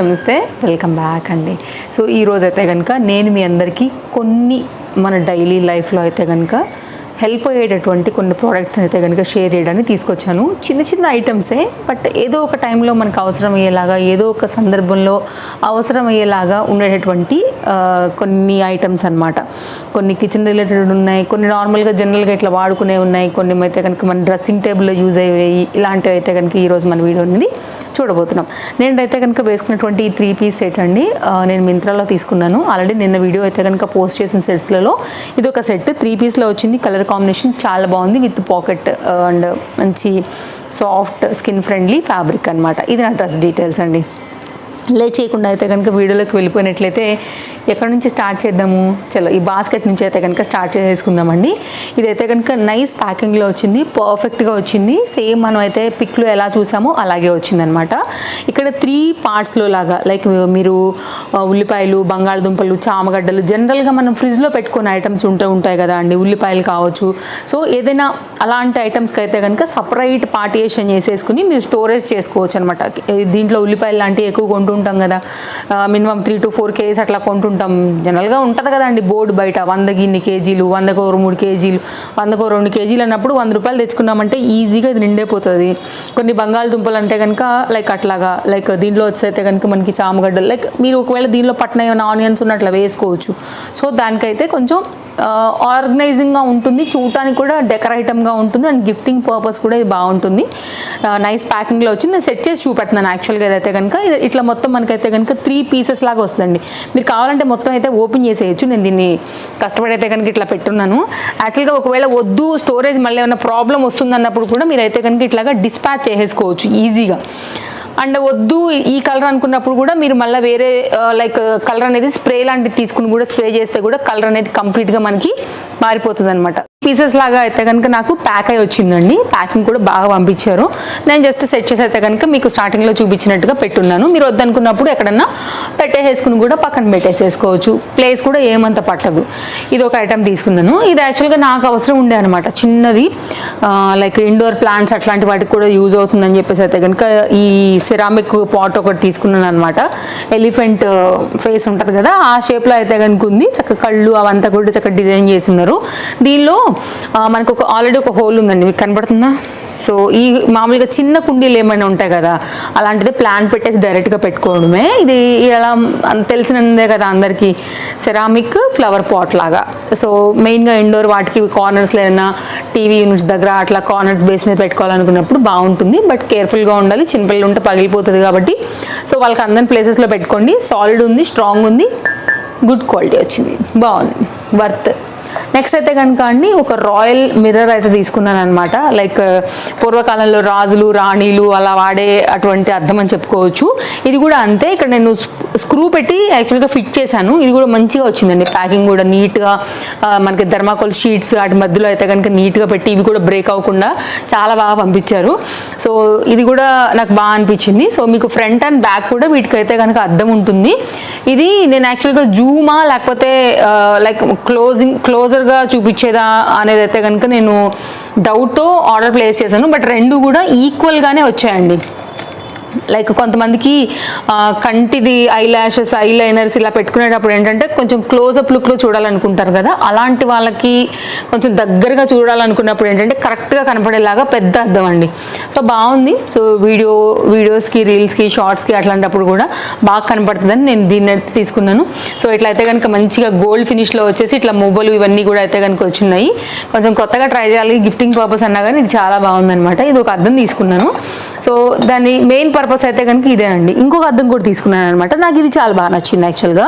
నమస్తే welcome back అండి. So ఈరోజు అయితే కనుక నేను మీ అందరికీ కొన్ని మన డైలీ లైఫ్లో అయితే కనుక హెల్ప్ అయ్యేటటువంటి కొన్ని ప్రోడక్ట్స్ అయితే కనుక షేర్ చేయడానికి తీసుకొచ్చాను. చిన్న చిన్న ఐటమ్సే బట్ ఏదో ఒక టైంలో మనకు అవసరం అయ్యేలాగా ఏదో ఒక సందర్భంలో అవసరం అయ్యేలాగా ఉండేటటువంటి కొన్ని ఐటమ్స్ అన్నమాట. కొన్ని కిచెన్ రిలేటెడ్ ఉన్నాయి కొన్ని నార్మల్గా జనరల్గా ఇట్లా వాడుకునే ఉన్నాయి కొన్ని అయితే కనుక మన డ్రెస్సింగ్ టేబుల్లో యూజ్ అయ్యేవి ఇలాంటివి అయితే కనుక ఈరోజు మన వీడియో అనేది చూడబోతున్నాం. నేనైతే కనుక వేసుకున్నటువంటి ఈ త్రీ పీస్ సెట్ అండి నేను మింత్రాలో తీసుకున్నాను. ఆల్రెడీ నిన్న వీడియో అయితే కనుక పోస్ట్ చేసిన సెట్స్లలో ఇది ఒక సెట్ త్రీ పీస్లో వచ్చింది కలర్ కాంబినేషన్ చాలా బాగుంది విత్ పాకెట్ uh, అండ్ మంచి సాఫ్ట్ స్కిన్ ఫ్రెండ్లీ ఫ్యాబ్రిక్ అన్నమాట. ఇది నా డ్రెస్ డీటెయిల్స్ అండి. లే చేయకుండా అయితే కనుక వీడియోలోకి వెళ్ళిపోయినట్లయితే ఎక్కడ నుంచి స్టార్ట్ చేద్దాము? చలో ఈ బాస్కెట్ నుంచి అయితే కనుక స్టార్ట్ చేసుకుందామండి ఇదైతే కనుక నైస్ ప్యాకింగ్లో వచ్చింది పర్ఫెక్ట్గా వచ్చింది. సేమ్ మనం అయితే పిక్లో ఎలా చూసామో అలాగే వచ్చిందనమాట. ఇక్కడ త్రీ పార్ట్స్లో లాగా లైక్ మీరు ఉల్లిపాయలు బంగాళదుంపలు చామగడ్డలు జనరల్గా మనం ఫ్రిడ్జ్లో పెట్టుకునే ఐటమ్స్ ఉంటూ ఉంటాయి కదా అండి ఉల్లిపాయలు కావచ్చు. సో ఏదైనా అలాంటి ఐటమ్స్కి అయితే కనుక సపరేట్ పార్టియేషన్ చేసేసుకుని మీరు స్టోరేజ్ చేసుకోవచ్చు అనమాట దీంట్లో ఉల్లిపాయలు లాంటివి ఎక్కువ కొంటుంటాం కదా minimum three to four kgs అట్లా కొంటుంటాం జనరల్గా ఉంటుంది కదండి బోర్డు బయట. వందకి ఇన్ని కేజీలు వందకు ఒక మూడు కేజీలు వందకు రెండు కేజీలు అన్నప్పుడు వంద రూపాయలు తెచ్చుకున్నామంటే ఈజీగా ఇది నిండైపోతుంది కొన్ని బంగాళదుంపలు అంటే కనుక లైక్ అట్లాగా లైక్ దీంట్లో వచ్చైతే కనుక మనకి చామగడ్డలు లైక్ మీరు ఒకవేళ దీనిలో పట్టిన ఏమైనా ఆనియన్స్ ఉన్న వేసుకోవచ్చు. సో దానికైతే కొంచెం ఆర్గనైజింగ్గా ఉంటుంది. చూడటానికి కూడా డెకరేటమ్గా ఉంటుంది అండ్ గిఫ్టింగ్ పర్పస్ కూడా ఇది బాగుంటుంది. నైస్ ప్యాకింగ్లో వచ్చింది. నేను సెట్ చేసి చూపెడుతున్నాను. యాక్చువల్గా ఇదైతే కనుక ఇట్లా మొత్తం మనకైతే కనుక త్రీ పీసెస్ లాగా వస్తుందండి. మీరు కావాలంటే మొత్తం అయితే ఓపెన్ చేసేయచ్చు. నేను దీన్ని కష్టపడి అయితే కనుక ఇట్లా పెట్టున్నాను. యాక్చువల్గా ఒకవేళ వద్దు స్టోరేజ్ మళ్ళీ ఏమైనా ప్రాబ్లం వస్తుంది అన్నప్పుడు కూడా మీరు అయితే కనుక ఇట్లాగా డిస్పాచ్ చేసేసుకోవచ్చు ఈజీగా. అండ్ వద్దు ఈ కలర్ అనుకున్నప్పుడు కూడా మీరు మళ్ళీ వేరే లైక్ కలర్ అనేది స్ప్రే లాంటిది తీసుకుని కూడా స్ప్రే చేస్తే కూడా కలర్ అనేది కంప్లీట్గా మనకి మారిపోతుంది అనమాట పీసెస్ లాగా అయితే కనుక నాకు ప్యాక్ అయి వచ్చిందండి. ప్యాకింగ్ కూడా బాగా పంపించారు. నేను జస్ట్ సెట్ చేసి అయితే కనుక మీకు స్టార్టింగ్లో చూపించినట్టుగా పెట్టున్నాను. మీరు వద్దనుకున్నప్పుడు ఎక్కడన్నా పెట్టేసేసుకుని కూడా పక్కన పెట్టేసేసుకోవచ్చు. ప్లేస్ కూడా ఏమంత పట్టదు. ఇది ఒక ఐటమ్ తీసుకున్నాను. ఇది యాక్చువల్గా నాకు అవసరం ఉండే అనమాట చిన్నది లైక్ ఇండోర్ ప్లాంట్స్ అట్లాంటి వాటికి కూడా యూజ్ అవుతుందని చెప్పేసి అయితే కనుక ఈ సిరామిక్ పాట్ ఒకటి తీసుకున్నాను అనమాట ఎలిఫెంట్ ఫేస్ ఉంటుంది కదా ఆ షేప్లో అయితే కనుక ఉంది. చక్కగా కళ్ళు అవంతా కూడా చక్కగా డిజైన్ చేసి ఉన్నారు. దీనిలో మనకు ఒక ఆల్రెడీ ఒక హోల్ ఉందండి. మీకు కనబడుతుందా? సో ఈ మామూలుగా చిన్న కుండీలు ఏమైనా ఉంటాయి కదా అలాంటిది ప్లాంట్ పెట్టేసి డైరెక్ట్గా పెట్టుకోవడమే. ఇది ఇలా తెలిసినందే తెలిసినదే కదా అందరికీ సెరామిక్ ఫ్లవర్ పాట్ లాగా. సో మెయిన్గా ఇండోర్ వాటికి కార్నర్స్లో ఏదైనా టీవీ యూనిట్స్ దగ్గర అట్లా కార్నర్స్ బేస్ మీద పెట్టుకోవాలనుకున్నప్పుడు బాగుంటుంది. బట్ కేర్ఫుల్గా ఉండాలి. చిన్నపిల్లలు ఉంటే పగిలిపోతుంది కాబట్టి. సో వాళ్ళకి అందరి ప్లేసెస్లో పెట్టుకోండి. సాలిడ్ ఉంది స్ట్రాంగ్ ఉంది. గుడ్ క్వాలిటీ వచ్చింది. బాగుంది. వర్త్ నెక్స్ట్ అయితే కనుక అండి ఒక రాయల్ మిర్రర్ అయితే తీసుకున్నాను అనమాట లైక్ పూర్వకాలంలో రాజులు రాణిలు అలా వాడే అటువంటి అర్థం అని చెప్పుకోవచ్చు. ఇది కూడా అంతే. ఇక్కడ నేను స్క్రూ పెట్టి యాక్చువల్గా ఫిట్ చేశాను. ఇది కూడా మంచిగా వచ్చిందండి. ప్యాకింగ్ కూడా నీట్గా మనకి థర్మాకోల్ షీట్స్ వాటి మధ్యలో అయితే కనుక నీట్గా పెట్టి ఇవి కూడా బ్రేక్ అవ్వకుండా చాలా బాగా పంపించారు. సో ఇది కూడా నాకు బాగా అనిపించింది. సో మీకు ఫ్రంట్ అండ్ బ్యాక్ కూడా వీటికైతే కనుక అద్దం ఉంటుంది. ఇది నేను యాక్చువల్గా జూమా లేకపోతే లైక్ క్లోజింగ్ క్లోజర్గా చూపించేదా అనేది అయితే కనుక నేను డౌట్తో ఆర్డర్ ప్లేస్ చేశాను. బట్ రెండు కూడా ఈక్వల్గానే వచ్చాయండి. లైక్ కొంతమందికి కంటిది ఐ ల్యాషెస్ ఐ లైనర్స్ ఇలా పెట్టుకునేటప్పుడు ఏంటంటే కొంచెం క్లోజప్ లుక్లో చూడాలనుకుంటారు కదా. అలాంటి వాళ్ళకి కొంచెం దగ్గరగా చూడాలనుకున్నప్పుడు ఏంటంటే కరెక్ట్గా కనపడేలాగా పెద్ద అర్థం అండి. సో బాగుంది. సో వీడియో వీడియోస్కి రీల్స్కి షార్ట్స్కి అట్లాంటప్పుడు కూడా బాగా కనపడుతుందని నేను దీన్ని అయితే తీసుకున్నాను. సో ఇట్లా అయితే కనుక మంచిగా గోల్డ్ ఫినిష్లో వచ్చేసి ఇట్లా మొబైల్ ఇవన్నీ కూడా అయితే కనుక వచ్చినాయి కొంచెం కొత్తగా ట్రై చేయాలి గిఫ్టింగ్ పర్పస్ అన్నా కానీ ఇది చాలా బాగుందనమాట ఇది ఒక అర్థం తీసుకున్నాను. సో దాని మెయిన్ పర్పస్ అయితే కనుక ఇదేనండి ఇంకొక అద్దం కూడా తీసుకున్నాను అనమాట నాకు ఇది చాలా బాగా నచ్చింది యాక్చువల్గా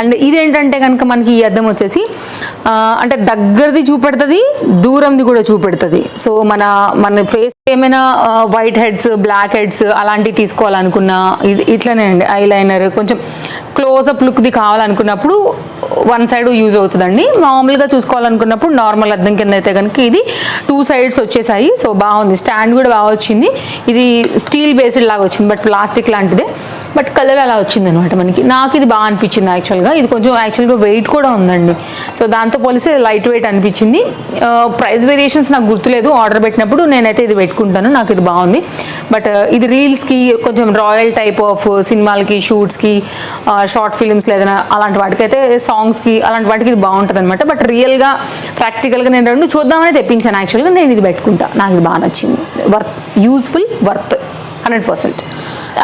అండ్ ఇదేంటంటే కనుక మనకి ఈ అద్దం వచ్చేసి అంటే దగ్గరది చూపెడుతుంది దూరంది కూడా చూపెడుతుంది. సో మన మన ఫేస్ ఏమైనా వైట్ హెడ్స్ బ్లాక్ హెడ్స్ అలాంటివి తీసుకోవాలనుకున్నా ఇది ఇట్లనే అండి ఐ లైనర్ కొంచెం క్లోజప్ లుక్ది కావాలనుకున్నప్పుడు వన్ సైడ్ యూజ్ అవుతుందండి. మామూలుగా చూసుకోవాలనుకున్నప్పుడు నార్మల్ అద్దం కింద అయితే కనుక ఇది టూ సైడ్స్ వచ్చేసాయి. సో బాగుంది. స్టాండ్ కూడా బాగా వచ్చింది. ఇది స్టీల్ బేస్డ్ లాగా వచ్చింది బట్ ప్లాస్టిక్ లాంటిదే. బట్ కలర్ అలా వచ్చింది అనమాట మనకి. నాకు ఇది బాగా అనిపించింది యాక్చువల్గా ఇది కొంచెం యాక్చువల్గా వెయిట్ కూడా ఉందండి. సో దాంతో పోలిస్తే లైట్ వెయిట్ అనిపించింది. ప్రైస్ వేరియేషన్స్ నాకు గుర్తులేదు. ఆర్డర్ పెట్టినప్పుడు నేనైతే ఇది పెట్టుకుంటాను నాకు ఇది బాగుంది. బట్ uh, ఇది రీల్స్కి కొంచెం రాయల్ టైప్ ఆఫ్ సినిమాలకి షూట్స్కి షార్ట్ ఫిలిమ్స్ ఏదైనా అలాంటి వాటికైతే సాంగ్స్కి అలాంటి వాటికి ఇది బాగుంటుంది అనమాట బట్ రియల్గా ప్రాక్టికల్గా నేను రెండు చూద్దామని తెప్పించాను. యాక్చువల్గా నేను ఇది పెట్టుకుంటా. నాకు ఇది బాగా నచ్చింది. Worth useful worth hundred percent.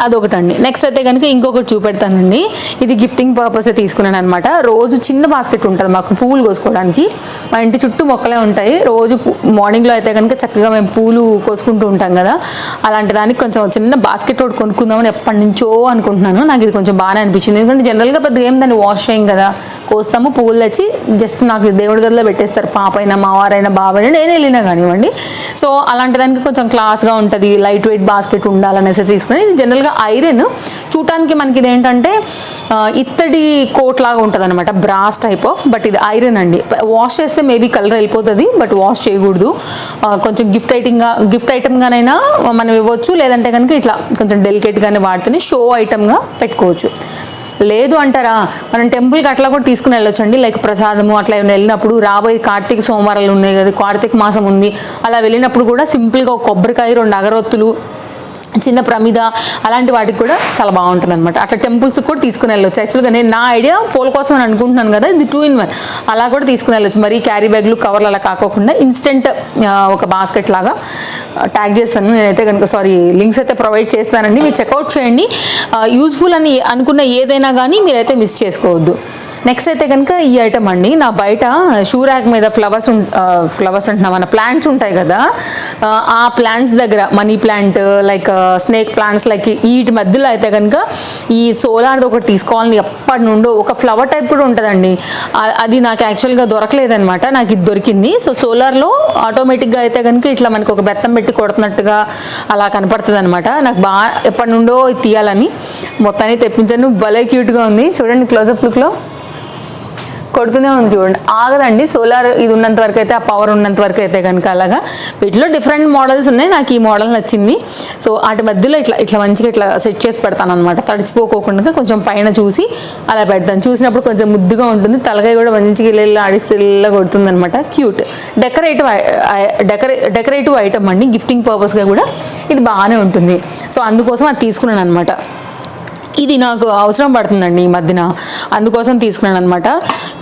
అదొకటండి. Next అయితే కనుక ఇంకొకటి చూపెడతానండి. ఇది గిఫ్టింగ్ పర్పస్ తీసుకున్నాను అనమాట రోజు చిన్న బాస్కెట్ ఉంటుంది మాకు పూలు కోసుకోవడానికి. మా ఇంటి చుట్టూ మొక్కలే ఉంటాయి. రోజు మార్నింగ్లో అయితే కనుక చక్కగా మేము పూలు కోసుకుంటూ ఉంటాం కదా. అలాంటి దానికి కొంచెం చిన్న బాస్కెట్ ఒకటి కొనుక్కుందామని ఎప్పటి నుంచో అనుకుంటున్నాను. నాకు ఇది కొంచెం బాగానే అనిపించింది. ఎందుకంటే జనరల్గా పెద్దగా ఏం దాన్ని వాష్ చేయం కదా. కోస్తాము పూలు తెచ్చి జస్ట్ నాకు దేవుడి గదిలో పెట్టేస్తారు. పాప అయినా మావారైనా బాబైనా నేను వెళ్ళినా కానివ్వండి. సో అలాంటి దానికి కొంచెం క్లాస్గా ఉంటుంది. లైట్ వెయిట్ బాస్కెట్ ఉండాలనేసి తీసుకుని ఇది జనరల్గా ఐరన్. చూడటానికి మనకి ఇది ఏంటంటే ఇత్తడి కోట్ లాగా ఉంటుంది అనమాట బ్రాస్ టైప్ ఆఫ్ బట్ ఇది ఐరన్ అండి. వాష్ చేస్తే మేబీ కలర్ వెళ్ళిపోతుంది బట్ వాష్ చేయకూడదు. కొంచెం గిఫ్ట్ ఐటమ్గా గిఫ్ట్ ఐటమ్గానైనా మనం ఇవ్వచ్చు లేదంటే కనుక ఇట్లా కొంచెం డెలికేట్గానే వాడితేనే షో ఐటమ్గా పెట్టుకోవచ్చు. లేదు అంటారా? మనం టెంపుల్కి అట్లా కూడా తీసుకుని వెళ్ళొచ్చండి. లైక్ ప్రసాదము అట్లా ఏమైనా వెళ్ళినప్పుడు రాబోయే కార్తీక సోమవారాలు ఉన్నాయి కదా కార్తీక మాసం ఉంది. అలా వెళ్ళినప్పుడు కూడా సింపుల్గా ఒక కొబ్బరికాయ రెండు అగరొత్తులు చిన్న ప్రమిద అలాంటి వాటికి కూడా చాలా బాగుంటుంది అనమాట అట్లా టెంపుల్స్కి కూడా తీసుకుని వెళ్ళొచ్చు. యాక్చువల్గా నేను నా ఐడియా పోల్ కోసం అని అనుకుంటున్నాను కదా ఇది టూ ఇన్ వన్ అలా కూడా తీసుకుని వెళ్ళొచ్చు. మరి క్యారీ బ్యాగ్లు కవర్లు అలా కాకోకుండా ఇన్స్టెంట్ ఒక బాస్కెట్ లాగా ట్యాగ్ చేస్తాను. నేనైతే కనుక సారీ లింక్స్ అయితే ప్రొవైడ్ చేస్తానండి. మీరు చెక్అవుట్ చేయండి. యూస్ఫుల్ అని అనుకున్న ఏదైనా కానీ మీరైతే మిస్ చేసుకోవద్దు. నెక్స్ట్ అయితే కనుక ఈ ఐటమ్ అండి. నా బయట షూ ర్యాక్ మీద ఫ్లవర్స్ ఫ్లవర్స్ అంటున్నా. మన ప్లాంట్స్ ఉంటాయి కదా ఆ ప్లాంట్స్ దగ్గర money plant like snake plants like వీటి మధ్యలో అయితే కనుక ఈ సోలార్ది ఒకటి తీసుకోవాలని ఎప్పటి నుండో ఒక ఫ్లవర్ టైప్ కూడా ఉంటుందండి. అది నాకు యాక్చువల్గా దొరకలేదనమాట నాకు ఇది దొరికింది. సో సోలార్లో ఆటోమేటిక్గా అయితే కనుక ఇట్లా మనకి ఒక బెత్తం పెట్టి కొడుతున్నట్టుగా అలా కనపడుతుంది అనమాట నాకు బాగా ఎప్పటి నుండో ఇది తీయాలని మొత్తాన్ని తెప్పించాను. భలే క్యూట్గా ఉంది. చూడండి క్లోజప్ లుక్లో కొడుతూనే ఉంది చూడండి. ఆగదండి సోలార్ ఇది ఉన్నంత వరకు అయితే ఆ పవర్ ఉన్నంత వరకు అయితే కనుక అలాగా. వీటిలో డిఫరెంట్ మోడల్స్ ఉన్నాయి నాకు ఈ మోడల్ నచ్చింది. సో వాటి మధ్యలో ఇట్లా ఇట్లా మంచిగా ఇట్లా సెట్ చేసి పెడతాను అనమాట తడిచిపోకోకుండా కొంచెం పైన చూసి అలా పెడతాను. చూసినప్పుడు కొంచెం ముద్దుగా ఉంటుంది. తలకాయ కూడా మంచిగా ఇల్లు ఆడిస్తే ఇల్లు కొడుతుంది అనమాట cute decorative decora decorative item అండి. గిఫ్టింగ్ పర్పస్గా కూడా ఇది బాగానే ఉంటుంది. సో అందుకోసం అది తీసుకున్నాను అనమాట ఇది నాకు అవసరం పడుతుందండి ఈ మధ్యన. అందుకోసం తీసుకున్నాను అనమాట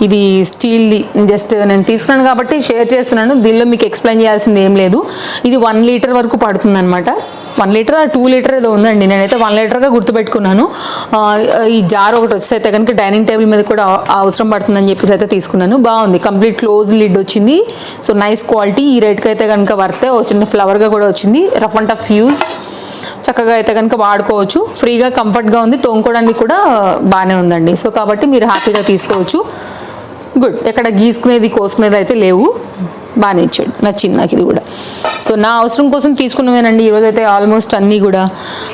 ఇది స్టీల్ది. జస్ట్ నేను తీసుకున్నాను కాబట్టి షేర్ చేస్తున్నాను. దీనిలో మీకు ఎక్స్ప్లెయిన్ చేయాల్సింది ఏం లేదు. ఇది వన్ లీటర్ వరకు పడుతుంది అనమాట వన్ లీటర్ టూ లీటర్ ఏదో ఉందండి. నేనైతే వన్ లీటర్గా గుర్తుపెట్టుకున్నాను. ఈ జార్ ఒకటి వచ్చేసి అయితే కనుక డైనింగ్ టేబుల్ మీద కూడా అవసరం పడుతుందని చెప్పేసి అయితే తీసుకున్నాను. బాగుంది. కంప్లీట్ క్లోజ్ లిడ్ వచ్చింది. So nice quality. ఈ రేట్కి అయితే కనుక వర్తే వచ్చిన చిన్న ఫ్లవర్గా కూడా వచ్చింది. రఫ్ అండ్ టఫ్ యూస్ చక్కగా అయితే కనుక వాడుకోవచ్చు. ఫ్రీగా కంఫర్ట్గా ఉంది. తోముకోవడానికి కూడా బాగానే ఉందండి. సో కాబట్టి మీరు హ్యాపీగా తీసుకోవచ్చు. గుడ్. ఎక్కడ గీసుకునేది కోసుకునేది అయితే లేవు. బాగానే ఇచ్చాడు. నచ్చింది నాకు ఇది కూడా. సో నా అవసరం కోసం తీసుకున్నవేనండి. ఈరోజు అయితే ఆల్మోస్ట్ అన్నీ కూడా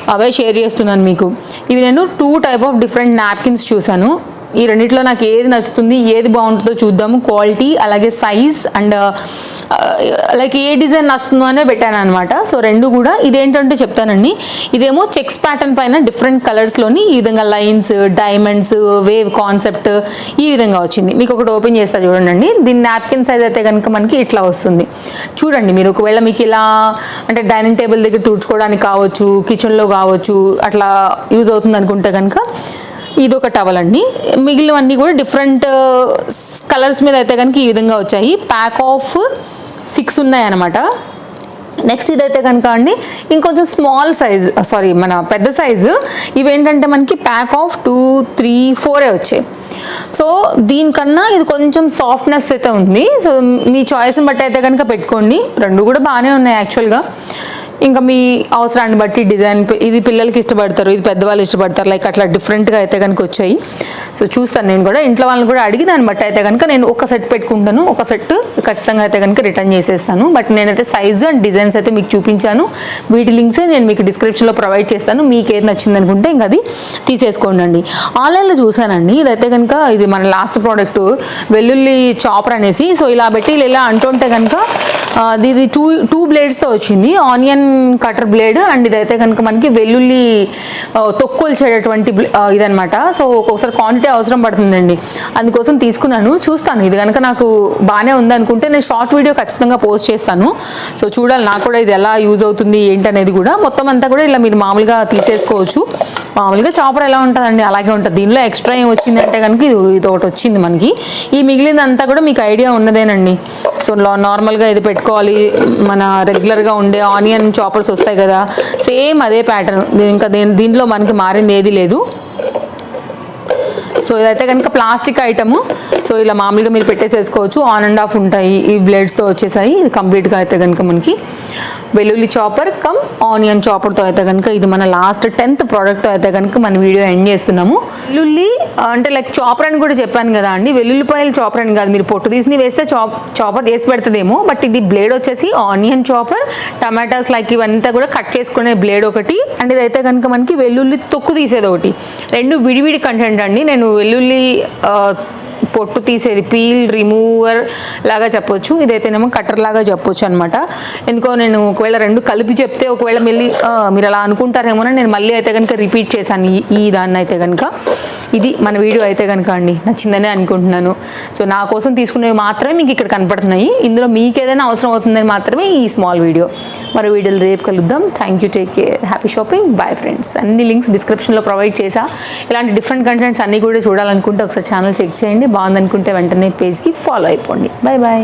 అవే షేర్ చేస్తున్నాను మీకు. ఇవి నేను two type of different napkins చూశాను. ఈ రెండిట్లో నాకు ఏది నచ్చుతుంది ఏది బాగుంటుందో చూద్దాము. క్వాలిటీ అలాగే సైజ్ అండ్ లైక్ ఏ డిజైన్ నచ్చుతుందో అనే పెట్టాను అనమాట సో రెండు కూడా ఇదేంటంటే చెప్తానండి. ఇదేమో చెక్స్ ప్యాటర్న్ పైన డిఫరెంట్ కలర్స్లోని ఈ విధంగా లైన్స్ డైమండ్స్ వేవ్ కాన్సెప్ట్ ఈ విధంగా వచ్చింది. మీకు ఒకటి ఓపెన్ చేస్తా చూడండి దీని నాప్కిన్ సైజ్ అయితే కనుక మనకి ఇట్లా వస్తుంది. చూడండి మీరు ఒకవేళ మీకు ఇలా అంటే డైనింగ్ టేబుల్ దగ్గర తుడుచుకోవడానికి కావచ్చు కిచెన్లో కావచ్చు అట్లా యూజ్ అవుతుంది అనుకుంటే కనుక ఇది ఒక టవల్ అండి. మిగిలినవన్నీ కూడా డిఫరెంట్ కలర్స్ uh, మీద అయితే కనుక ఈ విధంగా వచ్చాయి. ప్యాక్ ఆఫ్ సిక్స్ ఉన్నాయి అనమాట నెక్స్ట్ ఇదైతే కనుక అండి ఇంకొంచెం స్మాల్ సైజ్ సారీ మన పెద్ద సైజు ఇవేంటంటే మనకి ప్యాక్ ఆఫ్ టూ త్రీ ఫోరే వచ్చాయి. సో దీనికన్నా ఇది కొంచెం సాఫ్ట్నెస్ అయితే ఉంది. సో మీ చాయిస్ని బట్టి అయితే కనుక పెట్టుకోండి. రెండు కూడా బాగానే ఉన్నాయి యాక్చువల్గా ఇంకా మీ అవసరాన్ని బట్టి డిజైన్ ఇది పిల్లలకి ఇష్టపడతారు ఇది పెద్దవాళ్ళు ఇష్టపడతారు లైక్ అట్లా డిఫరెంట్గా అయితే కనుక వచ్చాయి. సో చూస్తాను నేను కూడా. ఇంట్లో వాళ్ళని కూడా అడిగి దాన్ని బట్టి అయితే కనుక నేను ఒక సెట్ పెట్టుకుంటాను ఒక సెట్ ఖచ్చితంగా అయితే కనుక రిటర్న్ చేసేస్తాను. బట్ నేనైతే సైజు అండ్ డిజైన్స్ అయితే మీకు చూపించాను. వీటి లింక్స్ నేను మీకు డిస్క్రిప్షన్లో ప్రొవైడ్ చేస్తాను. మీకు ఏది నచ్చింది అనుకుంటే ఇంకా అది తీసేసుకోండి అండి ఆన్లైన్లో చూసానండి. ఇదైతే కనుక ఇది మన లాస్ట్ ప్రోడక్ట్ వెల్లుల్లి చాపర్ అనేసి. సో ఇలా పెట్టి ఇలా ఇలా అంటుంటే కనుక ఇది టూ టూ బ్లేడ్స్తో వచ్చింది. ఆనియన్ కటర్ బ్లేడ్ అండ్ ఇదైతే కనుక మనకి వెల్లుల్లి తొక్కులు తొక్కుల్చేటటువంటి ఇదనమాట సో ఒక్కొక్కసారి క్వాంటిటీ అవసరం పడుతుందండి. అందుకోసం తీసుకున్నాను. చూస్తాను. ఇది కనుక నాకు బాగానే ఉంది అనుకుంటే నేను షార్ట్ వీడియో ఖచ్చితంగా పోస్ట్ చేస్తాను. సో చూడాలి. నాకు కూడా ఇది ఎలా యూజ్ అవుతుంది ఏంటనేది కూడా. మొత్తం అంతా కూడా ఇలా మీరు మామూలుగా తీసేసుకోవచ్చు. మామూలుగా చాపర్ ఎలా ఉంటుందండి? అలాగే ఉంటుంది. దీనిలో ఎక్స్ట్రా ఏం వచ్చిందంటే కనుక ఇది ఇది ఒకటి వచ్చింది మనకి. ఈ మిగిలిందంతా కూడా మీకు ఐడియా ఉన్నదేనండి. సో నార్మల్గా ఇది పెట్టుకోవాలి. మన రెగ్యులర్గా ఉండే ఆనియన్ చాపర్స్ వస్తాయి కదా. సేమ్ అదే ప్యాటర్న్ ఇంకా దీంట్లో మనకి మారింది ఏది లేదు. సో ఇదైతే కనుక ప్లాస్టిక్ ఐటము సో ఇలా మామూలుగా మీరు పెట్టేసేసుకోవచ్చు. ఆన్ అండ్ ఆఫ్ ఉంటాయి. ఈ బ్లేడ్స్తో వచ్చేసాయి. ఇది కంప్లీట్గా అయితే కనుక మనకి. వెల్లుల్లి చాపర్ కమ్ ఆనియన్ చాపర్తో అయితే కనుక ఇది మన లాస్ట్ టెన్త్ ప్రోడక్ట్తో అయితే కనుక మన వీడియో ఎండ్ చేస్తున్నాము. వెల్లుల్లి అంటే లైక్ చాపర్ అని కూడా చెప్పాను కదా అండి. వెల్లుల్లిపాయలు చాపర్ అని కాదు. మీరు పొట్టు తీసి వేస్తే చాప్ చాపర్ వేసి పెడుతుందేమో. బట్ ఇది బ్లేడ్ వచ్చేసి ఆనియన్ చాపర్ టమాటాస్ లైక్ ఇవంతా కూడా కట్ చేసుకునే బ్లేడ్ ఒకటి. అండ్ ఇదైతే కనుక మనకి వెల్లుల్లి తొక్కు తీసేది ఒకటి. రెండు విడివిడి కంటెంట్ అండి. నేను వెల్లుల్లి పొట్టు తీసేది పీల్ రిమూవర్ లాగా చెప్పొచ్చు. ఇదైతేనేమో కట్టర్ లాగా చెప్పొచ్చు అనమాట ఎందుకో నేను ఒకవేళ రెండు కలిపి చెప్తే ఒకవేళ మళ్ళీ మీరు అలా అనుకుంటారేమో నేను మళ్ళీ అయితే కనుక రిపీట్ చేశాను ఈ ఈ దాన్ని అయితే కనుక ఇది మన వీడియో అయితే కనుక అండి నచ్చిందని అనుకుంటున్నాను. సో నా కోసం తీసుకునేవి మాత్రమే మీకు ఇక్కడ కనపడుతున్నాయి. ఇందులో మీకు ఏదైనా అవసరం అవుతుందని మాత్రమే ఈ స్మాల్ వీడియో. మరో వీడియోలు రేపు కలుద్దాం. Thank you take care happy shopping bye friends అన్ని లింక్స్ డిస్క్రిప్షన్లో ప్రొవైడ్ చేశా. ఇలాంటి డిఫరెంట్ కంటెంట్స్ అన్నీ కూడా చూడాలనుకుంటే ఒకసారి ఛానల్ చెక్ చేయండి. బాగుందనుకుంటే వెంటనే పేజ్కి ఫాలో అయిపోండి. Bye bye